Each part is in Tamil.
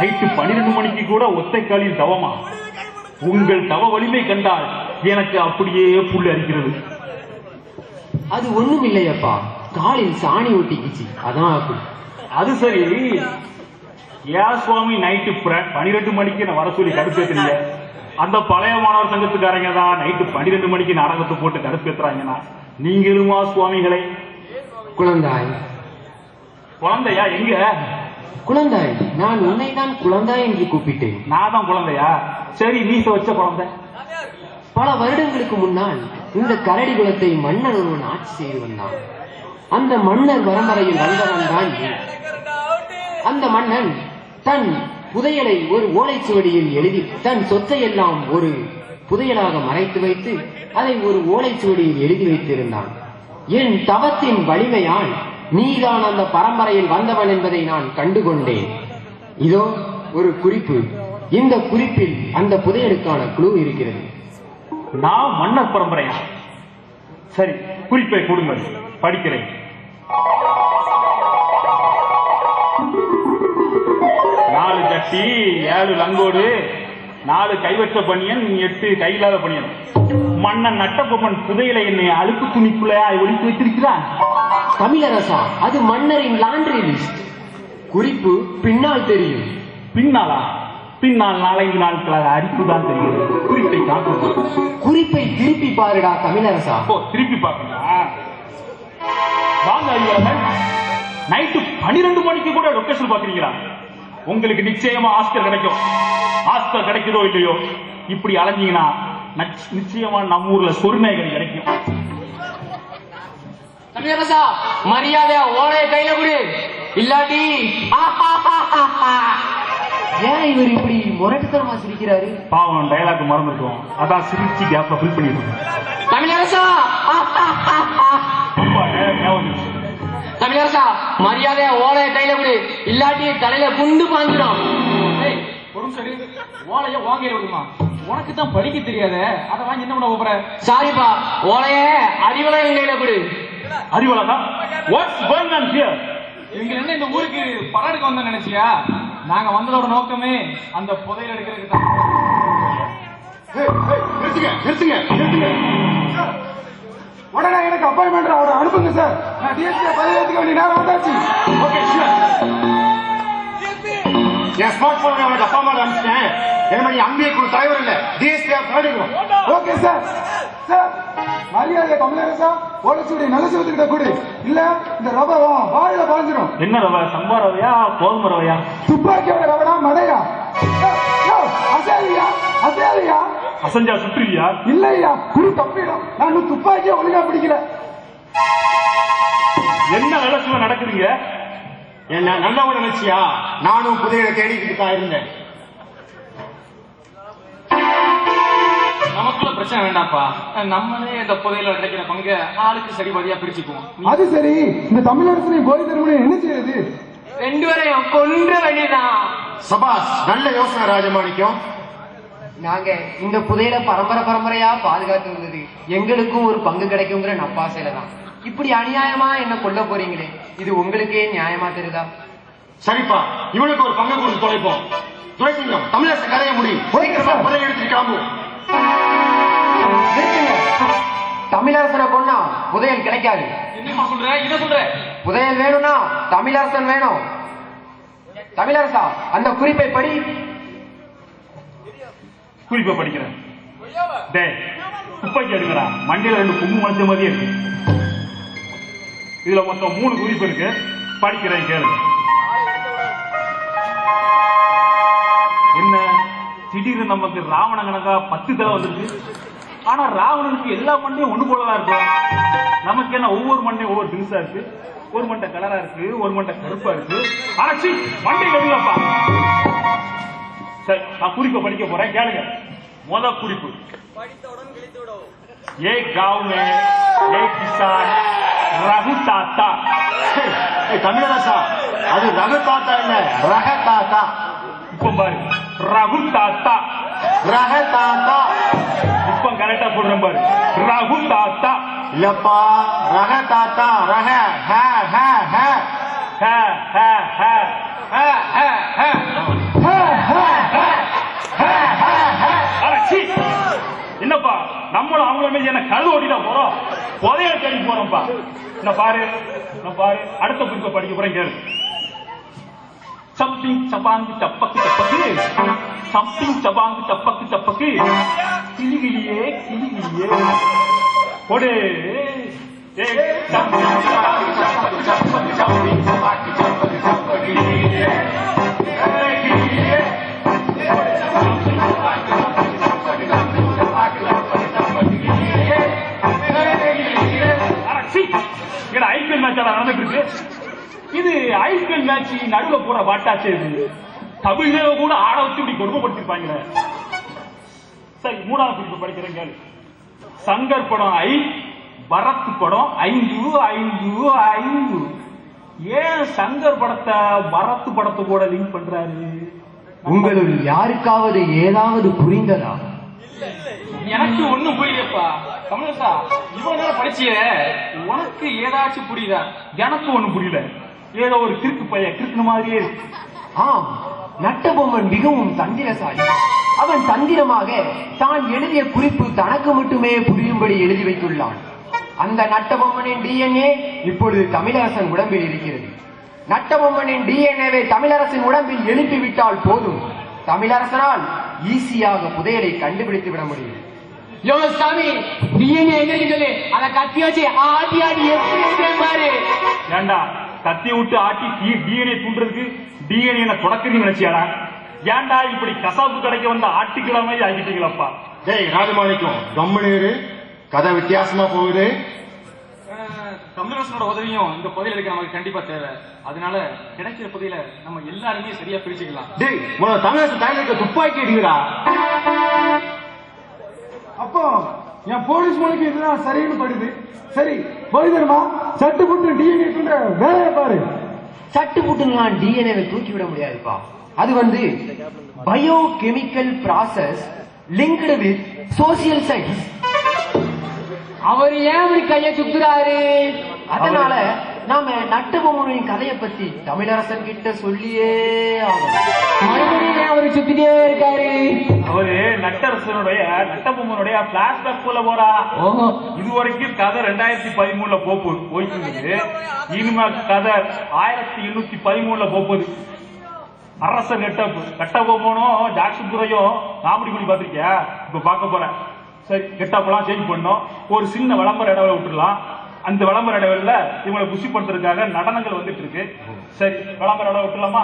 நைட்டு பன்னிரண்டு மணிக்கு கூட ஒத்தை காலில் தவமா? உங்கள் தவ வலிமை கண்டால் எனக்கு அப்படியே புல் அரிக்கிறது. அது ஒண்ணும் இல்லையப்பா. காலில் சாணி ஒட்டிக்கிச்சு அதான் அப்படி. அது சரி. ஏன் சுவாமி நைட்டு பன்னிரெண்டு மணிக்கு நான் வர சொல்லி கடுப்பேத்துறீங்க அந்த பழைய மாணவர் சங்கத்துக்காரங்க தான் நைட்டு பன்னிரெண்டு மணிக்கு நாடகத்தை போட்டு கடுப்பேத்துறாங்கன்னா நீங்களுமா சுவாமிகளை? குழந்தாய். குழந்தையா? எங்க? குழந்தாய் நான் உன்னை தான் குழந்தாய் என்று கூப்பிட்டேன். நான் தான் குழந்தையா? சரி மீச வச்ச குழந்தை. பல வருடங்களுக்கு முன்னால் இந்த கரடி குலத்தை மன்னர் ஒருவன் ஆட்சி செய்து வந்தான். அந்த மன்னர் பரம்பரையில் வந்தவன் தான் நீ. அந்த மன்னன் தன் புதையலை ஒரு ஓலைச்சுவடியில் எழுதி தன் சொத்தை எல்லாம் ஒரு புதையலாக மறைத்து வைத்து அதை ஒரு ஓலைச்சுவடியில் எழுதி வைத்திருந்தான். என் தவத்தின் வலிமையால் நீதான் அந்த பரம்பரையில் வந்தவன் என்பதை நான் கண்டுகொண்டேன். இதோ ஒரு குறிப்பு. இந்த குறிப்பில் அந்த புதையலுக்கான குழு இருக்கிறது. நான் மன்னர் பரம்பரையா? சரி குறிப்பை கொடுங்கள். படிக்கிறேன். நாலு ஜட்டி ஏழு லங்கோடு நாலு கைவற்ற பணியன் எட்டு கையில்லாத பணியன் மன்னன் நட்டபொம்மன் புதையலை என்னை அழுக்கு துணிக்குள்ளையா ஒழித்து வைத்திருக்கிறான். தமிழரசா? அது மன்னரின் லாண்ட்ரி லிஸ்ட் குறிப்பு பின்னால் தெரியும். பின்னாலா? பின்னால் நாலஞ்சு நாட்களாக அரிப்புதான் தெரிகிறது குறிப்பை காட்டுவோம் குறிப்பை திருப்பி பாருடா தமிழரசா. அப்போ திருப்பி பார்க்கணுமா வாங்க அறிவாளர் நைட்டு பன்னிரெண்டு மணிக்கு கூட லொகேஷன் பாக்குறீங்களா உங்களுக்கு நிச்சயமா ஆஸ்கர் கிடைக்கும். ஆஸ்கர் கிடைக்குதோ இல்லையோ? இப்படி அலைஞ்சீங்கன்னா நச்- நிச்சயமா நம்ம ஊர்ல சொர்ணேகரி கிடைக்கும். தமிழரசா மரியாதை ஓலைய கையில கொடு. இல்லாட்டி ஏன் இவர் இப்படி முரட்டுத்தனமா சிரிக்கிறாரு? பாவம் டயலாக் மறந்துருக்கோம். அதான் சிரிச்சு கேப்ல ஃபில் பண்ணிட்டு இருக்கோம் தமிழரசா. தமிழரசா மரியாதை ஓலைய கையில கொடு. இல்லாட்டி தலையில குண்டு பாஞ்சிடும். சரி ஓலைய வாங்கிட விடுமா. உனக்கு தான் படிக்க தெரியாத. அதை வாங்கி என்ன பண்ண போற? சாரிப்பா ஓலைய அறிவலகம் கையில கொடு. அறிவாளதா வாட்ஸ் கோயிங் ஆன் ஹியர் இவங்க என்ன இந்த ஊருக்கு படம் எடுக்க வந்தோம் நினைச்சியா? நாங்க வந்ததோட நோக்கமே அந்த புதையல் எடுக்கிறதுக்கு தான். நிறுத்துங்க நிறுத்துங்க நிறுத்துங்க. உடனே எனக்கு அப்பாயின்மெண்ட் அவரை அனுப்புங்க சார் நான் டிஎஸ்பி பதவி ஏற்றுக்க வேண்டிய நேரம் வந்தாச்சு. ஓகே என் ஸ்மார்ட் போன் அவனுக்கு அப்பா அம்மா அனுப்பிச்சிட்டேன். என்ன நீ குழு தலைவர் இல்ல. டிஎஸ்பி ஓகே சார் சார் மரியாதை தமிழரசா நல்ல சிவத்துக்கிட்ட கொடு. இல்ல இந்த ரபம் வாயில பாஞ்சிரும். என்ன ரவை? சம்பா ரவையா? கோதுமை ரவையா? துப்பாக்கியோட ரவடா மடையா அசேலியா அசேலியா அசஞ்சா சுற்றுவியா இல்லையா? குரு தப்பிடும் நான் துப்பாக்கியை ஒழுங்கா பிடிக்கல. என்ன நிலச்சுவ நடக்குதுங்க என்ன நல்லவன் நினைச்சியா? நானும் புதையலை தேடிக்கிட்டு தான் இருந்தேன். பிரச்சனை வேண்டாம்ப்பா. நம்மளே இந்த புதையல கிடைக்கிற பங்கு ஆளுக்கு சரி பதியா பிரிச்சுக்குவோம். அது சரி. இந்த தமிழரசனை போய் தருமனை என்ன செய்யறது? ரெண்டு பேரையும் கொன்ற வழிதான். சபாஸ் நல்ல யோசனை ராஜமாணிக்கம். நாங்க இந்த புதையல பரம்பரை பரம்பரையா பாதுகாத்து வந்தது எங்களுக்கும் ஒரு பங்கு கிடைக்குங்கிற நப்பாசையில தான். இப்படி அநியாயமா என்ன கொல்ல போறீங்களே? இது உங்களுக்கே நியாயமா தெரியுதா? சரிப்பா. இவனுக்கு ஒரு பங்கு கொடுத்து தொலைப்போம். துளைசிங்கம் தமிழரசு கதைய முடியும் எடுத்துட்டு கிளம்புவோம் தமிழரசனை கொன்னா புதையல் கிடைக்காது. என்னப்பா சொல்ற? இதை சொல்ற? புதையல் வேணும்னா தமிழரசன் வேணும். தமிழரசா? அந்த குறிப்பை படி. குறிப்பை படிக்கிறேன். துப்பாக்கி எடுங்கடா மண்டையில ரெண்டு கும்பு மனுஷ மாதிரியே இருக்கு. இதுல மொத்தம் மூணு குறிப்பு இருக்கு. படிக்கிறேன் கேளுங்க என்ன? திடீர்னு நமக்கு ராவண கணக்கா பத்து தடவை வந்திருக்கு. ஆனா ராவணனுக்கு எல்லா மண்டையும் ஒண்ணு போலதான் இருக்கும் நமக்கு என்ன ஒவ்வொரு மண்டையும் ஒவ்வொரு திங்ஸா இருக்கு? ஒரு மண்டை கலரா இருக்கு ஒரு மண்டை கருப்பா இருக்கு. ஆனா சி மண்டை கருங்கப்பா சரி நான் குறிப்பை படிக்க போறேன் கேளுங்க. முத குறிப்பு. ஏ காவ்மே ஏ கிசான் ரகு தாத்தா. தமிழராசா அது ரகு தாத்தா என்ன? ரக தாத்தா. இப்ப பாரு ரகு தாத்தா. ரக தாத்தா. சொல்றேன் பாரு. ரகு தாத்தா. இல்லப்பா ரக தாத்தா ரக ஹ ஹ ஹ. ஹ ஹ ஹ. ஹ ஹ ஹ. என்னப்பா நம்மளும் அவங்களுமே என்ன கழுது ஓட்டிதான் போறோம்? புதைய தேடி போறோம்ப்பா. நான் பாரு நான் பாரு. அடுத்த குறிப்பை படிக்க போறேன் கேளு. சம்பிங் சபாங்கு சப்பக்கு சப்பக்கு சம்பிங் சபாங்கு சப்பக்கு சப்பக்கு கிளிகிளியே கிளிகிளியே கொடு சம்பிங் சபாங்கு சப்பக்கு சப்பக்கு சம்பிங் சபாங்கு சப்பக்கு சப்பக்கு கிளிகிளியே ஐபிஎல் மேட்ச் நடந்துட்டு இருக்கு இது ஐபிஎல் மேட்ச் நடுவுல போற பாட்டாச்சே இது. தமிழ்ல கூட ஆட வச்சு இப்படி கொடுமைப்படுத்திருப்பாங்களே. சரி மூணாவது குறிப்பு படிக்கிறேன் கேளு சங்கர் படம் ஐ பரத் படம் ஐந்து ஐந்து ஐந்து. ஏன் சங்கர் படத்தை பரத் படத்தை கூட லிங்க் பண்றாரு? உங்களுள் யாருக்காவது ஏதாவது புரிந்ததா? எனக்கு ஒண்ணும் புரியலப்பா. கமலேஷா இவ்வளவு நேரம் படிச்சியே. உனக்கு ஏதாச்சும் புரியுதா? எனக்கு ஒண்ணும் புரியல. ஏதோ ஒரு கிறுக்கு பையன் கிறுக்கு மாதிரியே இருக்கு. ஆம் நட்டபொம்மன் மிகவும் தந்திரசாலி. அவன் தந்திரமாக தான் எழுதிய குறிப்பு தனக்கு மட்டுமே புரியும்படி எழுதி வைத்துள்ளான். அந்த நட்டபொம்மனின் டிஎன்ஏ இப்பொழுது தமிழரசன் உடம்பில் இருக்கிறது. நட்டபொம்மனின் டிஎன்ஏவை தமிழரசன் உடம்பில் எழுப்பிவிட்டால் போதும். தமிழரசனால் ஈஸியாக புதையலை கண்டுபிடித்து விட முடியும். யோ சாமி டிஎன்ஏ எங்க அதை சொல்லு கத்தி வச்சு ஆட்டி ஆடி எப்படி பாரு. ஏண்டா? கத்தி விட்டு ஆட்டி டிஎன்ஏ தூண்டுறதுக்கு டிஎன்ஏ தொடக்கிறீங்க நினைச்சியாடா? ஏன்டா இப்படி கசாப்பு கடைக்கு வந்த ஆட்டுக்கிழமை மாதிரி ஆக்கிட்டீங்களப்பா டேய் ராஜமாணிக்கம் கம்முனு கதை வித்தியாசமா போகுது. தமிழரசனோட உதவியும் இந்த புதையல் எடுக்க நமக்கு கண்டிப்பா தேவை. அதனால கிடைக்கிற புதையல நம்ம எல்லாருமே சரியா பிரிச்சுக்கலாம். டேய் உனக்கு தமிழக தலையில இருக்க துப்பாக்கி அடிக்கிறா அப்போ என் போலீஸ் மொழிக்கு இதுதான் சரின்னு படுது. சரி போய் தருமா சட்டு புட்டு டிஎன்ஏ வேலையை பாரு. சட்டு புட்டுலாம் டிஎன்ஏவை தூக்கி விட முடியாதுப்பா. அது வந்து bio chemical process linked with social science அவர் ஏன் இப்படி கைய சுத்துறாரு? அதனால நாம நட்டபொம்மனின் கதையை பத்தி தமிழரசன் கிட்ட சொல்லியே ஆகணும். மறுபடியும் அவரு சுத்திட்டே இருக்காரு? அவரு நட்டரசனுடைய நட்டபொம்மனுடைய பிளாஷ்பேக் போல போறா. இது வரைக்கும் கதை ரெண்டாயிரத்தி பதிமூணுல போப்பு போயிட்டு இருந்தது இனிமே கதை ஆயிரத்தி எண்ணூத்தி பதிமூணுல போகுது அரசர் கெட்டப்பு கட்டபொம்மனும் ஜாக்சபுரையும் காமெடி பண்ணி பார்த்திருக்கியா? இப்ப பார்க்க போறேன். சரி கெட்டப்பெல்லாம் சேஞ்ச் பண்ணோம். ஒரு சின்ன விளம்பர இடவெளி விட்டுறலாம் அந்த விளம்பர இடவெளியில இவங்களை குஷிப்படுத்துறதுக்காக நடனங்கள் வந்துட்டு இருக்கு. சரி விளம்பர இடம் விட்டுலாமா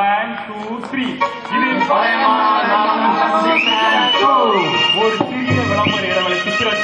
ஒன் டூ த்ரீ இது ஒரு சிறிய விளம்பர இடைவெளி. சித்திரன்